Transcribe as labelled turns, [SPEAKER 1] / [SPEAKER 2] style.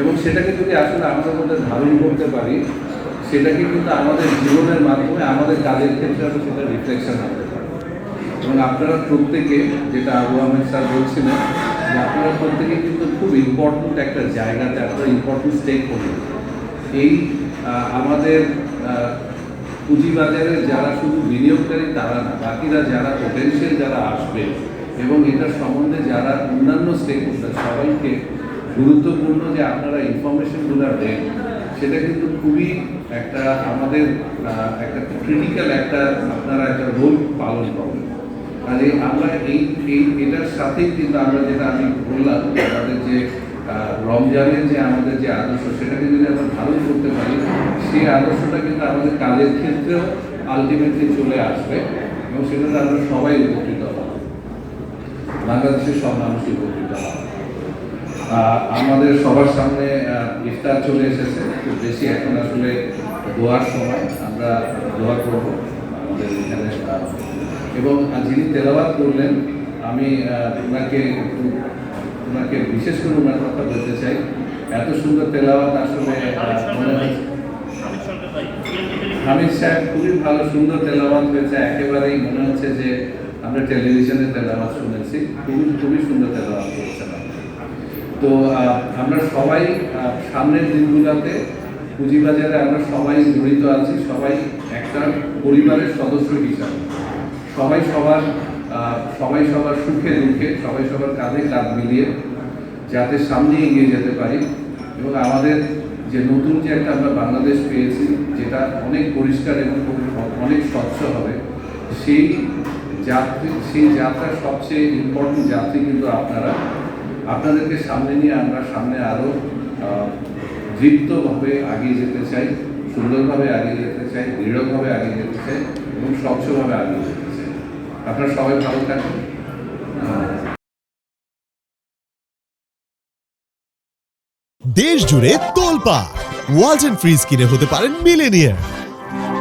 [SPEAKER 1] এবং সেটাকে যদি আসলে আমাদের মধ্যে ধারণ করতে পারি, সেটাকে কিন্তু আমাদের জীবনের মাধ্যমে আমাদের কাজের ক্ষেত্রে আমরা সেটা রিফ্লেকশন আনতে পারি। এবং আপনারা প্রত্যেকে, যেটা আবু আহমেদ স্যার বলছিলেন, যে আপনারা প্রত্যেকে কিন্তু খুব ইম্পর্ট্যান্ট একটা জায়গাতে আপনারা ইম্পর্ট্যান্ট স্টেক করবেন এই আমাদের পুঁজিবাজারে যারা শুধু বিনিয়োগকারী তারা না, বাকিরা যারা পোটেনশিয়াল যারা আসবে এবং এটার সম্বন্ধে যারা অন্যান্য স্টেক হোল্ডার সবাইকে গুরুত্বপূর্ণ যে আপনারা ইনফরমেশনগুলো দেন, সেটা কিন্তু খুবই একটা আমাদের একটা ক্রিটিক্যাল একটা আপনারা একটা রোল পালন করবেন কাজে আমরা এই এই, এটার সাথেই কিন্তু আমরা যেটা আমি বললাম, আমাদের যে রমজানের যে আমাদের যে আদর্শ, সেটাকে যদি আমরা ধারণ করতে পারি, সেই আদর্শটা কিন্তু আমাদের কাজের ক্ষেত্রেও আলটিমেটলি চলে আসবে এবং সেটাতে আমরা সবাই উপকৃত হব। বাংলাদেশের সব মানুষই উপকৃত হবে। আমাদের সবার সামনে ইফতার চলে এসেছে। খুব বেশি এখন আসলে দোয়ার সময় আমরা দোয়া করব আমাদের এখানে। এবং যিনি তেলাবাদ করলেন আমি ওনাকে একটু ওনাকে বিশেষ করে ওনার কথা বলতে চাই। এত সুন্দর তেলাওয়াত আসলে হামিদ সাহেব খুবই ভালো সুন্দর তেলাওয়াত হয়েছে। একেবারেই মনে হচ্ছে যে আমরা টেলিভিশনে তেলাওয়াত শুনেছি। খুবই খুবই সুন্দর তেলাওয়াত করেছেন। তো আমরা সবাই সামনের দিনগুলোতে পুঁজিবাজারে আমরা সবাই জড়িত আছি, সবাই একটা পরিবারের সদস্য হিসাবে। সবাই সবার সবাই সবার সুখে, দুঃখে, সবাই সবার কাঁধে কাঁধ মিলিয়ে যাতে সামনে এগিয়ে যেতে পারি। এবং আমাদের যে নতুন যে একটা আমরা বাংলাদেশ পেয়েছি, যেটা অনেক পরিষ্কার এবং অনেক স্বচ্ছ হবে, সেই যাত্রী, সেই যাত্রার সবচেয়ে ইম্পর্টেন্ট যাত্রী কিন্তু আপনারা। আপনাদেরকে সামনে নিয়ে আমরা সামনে আরও দৃপ্তভাবে এগিয়ে যেতে চাই, সুন্দরভাবে এগিয়ে যেতে চাই, দৃঢ়ভাবে এগিয়ে যেতে চাই এবং স্বচ্ছভাবে এগিয়ে যেতে চাই। আপনারা সবাই ভালো থাকবেন।
[SPEAKER 2] দেশ জুড়ে তোলপা ওয়ালটন ফ্রিজ কিনে হতে পারেন মিলেনিয়ার